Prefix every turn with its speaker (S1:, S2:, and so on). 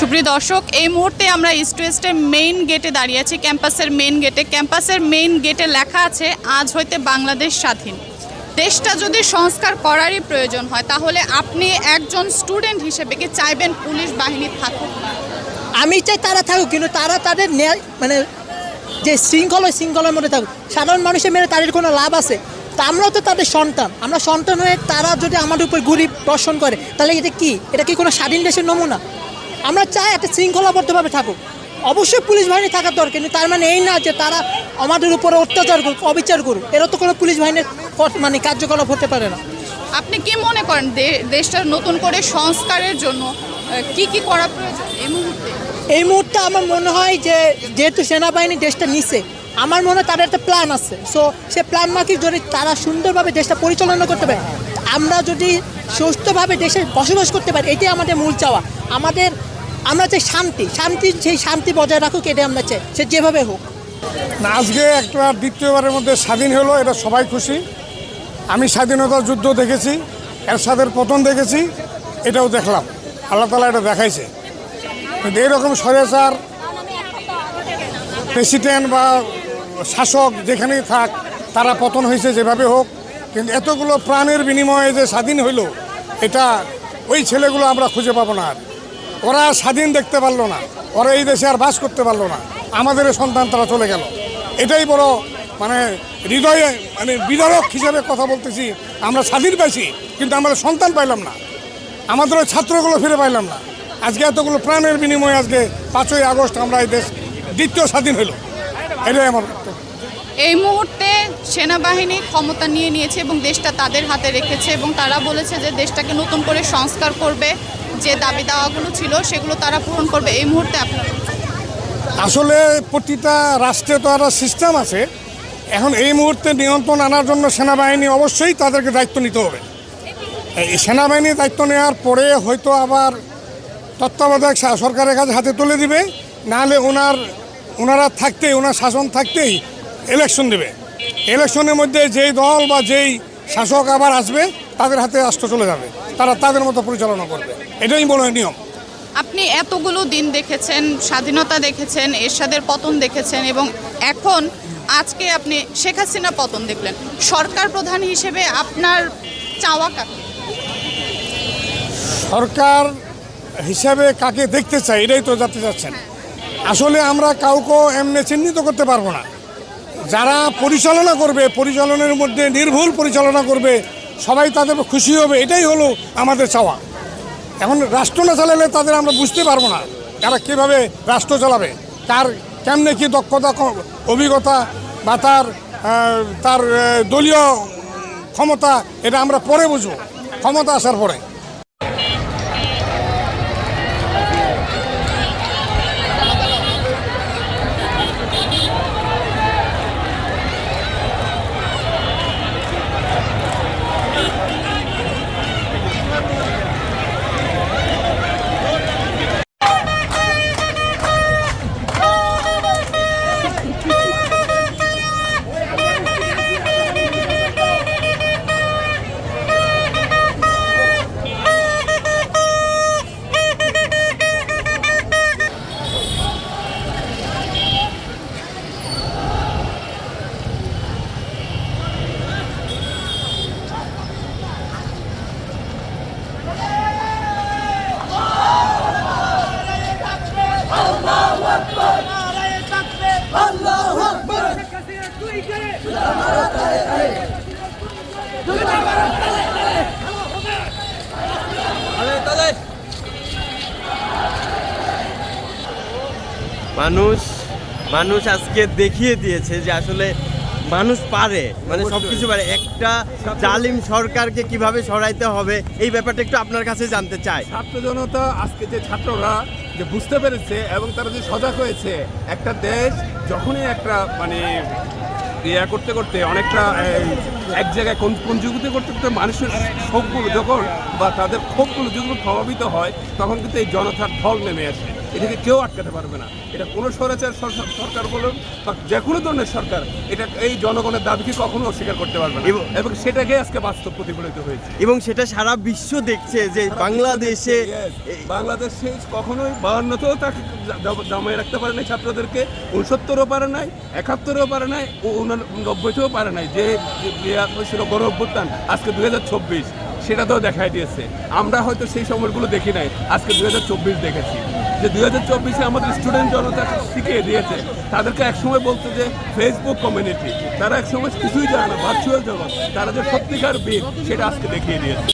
S1: সুপ্রিয় দর্শক, এই মুহূর্তে আমরা ইস্ট ওয়েস্টের মেইন গেটে দাঁড়িয়ে আছি ক্যাম্পাসের মেইন গেটে ক্যাম্পাসের মেইন গেটে লেখা আছে, আজ হইতে বাংলাদেশ স্বাধীন। দেশটা যদি সংস্কার করারই প্রয়োজন হয়, তাহলে আপনি একজন স্টুডেন্ট হিসেবে কি চাইবেন পুলিশ বাহিনী থাকুক
S2: আমি চাই তারা থাকুক, কিন্তু তারা তাদের মানে যে শৃঙ্খল শৃঙ্খলার মধ্যে থাকুক। সাধারণ মানুষের মেরে তাদের কোনো লাভ আছে? তা আমরাও তো তাদের সন্তান। আমরা সন্তান হয়ে তারা যদি আমাদের উপর গুলি বর্ষণ করে, তাহলে এটা কি? এটা কি কোনো স্বাধীন দেশের নমুনা? আমরা চাই একটা শৃঙ্খলাবদ্ধভাবে থাকুক। অবশ্যই পুলিশ বাহিনী থাকার দরকার কিন্তু তার মানে এই না যে তারা আমাদের উপরে অত্যাচার করুক অবিচার করুক। এরা তো কোনো পুলিশ বাহিনীর মানে কার্যকলাপ হতে পারে না।
S1: আপনি কি মনে করেন দেশটার নতুন করে সংস্কারের জন্য কি কি করা প্রয়োজন এই মুহূর্তে?
S2: এই মুহূর্তে আমার মনে হয় যে যেহেতু সেনাবাহিনী দেশটা নিছে আমার মনে হয় তাদের একটা প্ল্যান আছে। সো সে প্ল্যান মাফিক যদি তারা সুন্দরভাবে দেশটা পরিচালনা করতে পারে আমরা যদি সুস্থভাবে দেশে বসবাস করতে পারি এটাই আমাদের মূল চাওয়া। আমাদের আমরা চাই শান্তি শান্তি, সেই শান্তি বজায় রাখুক, এটাই আমরা চাই, সে যেভাবে হোক।
S3: না, আজকে একটা দ্বিতীয়বারের মধ্যে স্বাধীন হলো, এটা সবাই খুশি। আমি স্বাধীনতা যুদ্ধ দেখেছি, এরশাদের পতন দেখেছি, এটাও দেখলাম। আল্লাহ তালা এটা দেখাইছে। কিন্তু এইরকম স্বৈরাচার প্রেসিডেন্ট বা শাসক যেখানেই থাক, তারা পতন হয়েছে যেভাবে হোক, কিন্তু এতগুলো প্রাণের বিনিময়ে যে স্বাধীন হইল, এটা ওই ছেলেগুলো আমরা খুঁজে পাবো না আর। ওরা স্বাধীন দেখতে পারল না। ওরা এই দেশে আর বাস করতে পারল না। আমাদের সন্তান তারা চলে গেল। এটাই বড় মানে হৃদয়ে মানে বিদারক হিসেবে কথা বলতেছি। আমরা স্বাধীন পাইছি, কিন্তু আমরা সন্তান পাইলাম না। আমাদের ওই ছাত্রগুলো ফিরে পাইলাম না। আজকে এতগুলো প্রাণের বিনিময়ে আজকে পাঁচই আগস্ট আমরা এই দেশ দ্বিতীয় স্বাধীন হলো এটাই আমার।
S1: এই মুহূর্তে সেনাবাহিনী ক্ষমতা নিয়ে নিয়েছে এবং দেশটা তাদের হাতে রেখেছে এবং তারা বলেছে যে দেশটাকে নতুন করে সংস্কার করবে। যে দাবি দাওয়াগুলো ছিল সেগুলো তারা পূরণ করবে। এই মুহূর্তে আপনার
S3: আসলে প্রতিটা রাষ্ট্রে তো একটা সিস্টেম আছে। এখন এই মুহূর্তে নিয়ন্ত্রণ আনার জন্য সেনাবাহিনী অবশ্যই তাদেরকে দায়িত্ব নিতে হবে। এই সেনাবাহিনী দায়িত্ব নেওয়ার পরে হয়তো আবার তত্ত্বাবধায়ক সরকারের কাছে হাতে তুলে দিবে। নাহলে ওনার, ওনারা থাকতেই, ওনার শাসন থাকতেই ইলেকশন দেবে। ইলেকশনের মধ্যে যেই দল বা যেই শাসক আবার আসবে, তাদের হাতে রাষ্ট্র চলে যাবে। তারা তাদের মতো পরিচালনা করবে। এটাই মনে হয় নিয়ম।
S1: আপনি এতগুলো দিন দেখেছেন স্বাধীনতা দেখেছেন এরশাদের পতন দেখেছেন এবং এখন আজকে আপনি শেখ হাসিনা পতন দেখলেন। সরকার প্রধান হিসেবে আপনার চাওয়া কাকে?
S3: সরকার হিসাবে কাকে দেখতে চাই এটাই তো জানতে চাচ্ছেন। আসলে আমরা কাউকে এমনি চিহ্নিত করতে পারব না। যারা পরিচালনা করবে পরিচালনার মধ্যে নির্ভুল পরিচালনা করবে সবাই তাদের খুশি হবে, এটাই হলো আমাদের চাওয়া। এখন রাষ্ট্র না চালালে তাদের আমরা বুঝতে পারব না, তারা কীভাবে রাষ্ট্র চালাবে। তার কেমনে কি দক্ষতা, অভিজ্ঞতা বা তার তার দলীয় ক্ষমতা, এটা আমরা পরে বুঝব। ক্ষমতা আসার পরে।
S4: মানুষ মানুষ আজকে দেখিয়ে দিয়েছে যে আসলে মানুষ পারে। মানে সবকিছু পারে। একটা জালিম সরকারকে কীভাবে সরাইতে হবে এই ব্যাপারটা একটু আপনার কাছে জানতে চাই।
S5: ছাত্র জনতা আজকে যে ছাত্ররা যে বুঝতে পেরেছে এবং তারা যে সজাগ হয়েছে একটা দেশ যখনই একটা মানে ইয়া করতে করতে অনেকটা এক জায়গায় কোন পঞ্জীভূত করতে করতে মানুষের শোকগুলো যখন বা তাদের ক্ষোভগুলো যখন প্রভাবিত হয় তখন কিন্তু এই জনতার ঢল নেমে আসে। এটাকে কেউ আটকাতে পারবে না। এটা কোনো স্বরাচার সরকার বলুন বা যে কোনো ধরনের সরকার এটা এই জনগণের দাবিকে কখনো অস্বীকার করতে পারবে না।
S4: এবং-
S5: সেটাকে আজকে বাস্তব প্রতিফলিত হয়েছে।
S4: এবং সেটা সারা বিশ্ব দেখছে যে বাংলাদেশে
S5: বাংলাদেশে কখনোই বাহান্নতেও তাকে জামাই রাখতে পারে নাই ছাত্রদেরকে উনসত্তরও পারে নাই একাত্তরও পারে নাই ও উননব্বইতেও পারে নাই। যে ছিল গণ অভ্যুত্থান আজকে দুই হাজার চব্বিশ সেটা তো দেখাই দিয়েছে। আমরা হয়তো সেই সময়গুলো দেখি নাই আজকে দুই হাজার চব্বিশ দেখেছি। যে দু হাজার চব্বিশে আমাদের স্টুডেন্ট জনতা শিখিয়ে দিয়েছে, তাদেরকে একসময় বলতো যে ফেসবুক কমিউনিটি তারা একসময় কিছুই জানে না ভার্চুয়াল জগৎ, তারা যে সত্যিকার বীর, সেটা আজকে দেখিয়ে দিয়েছে।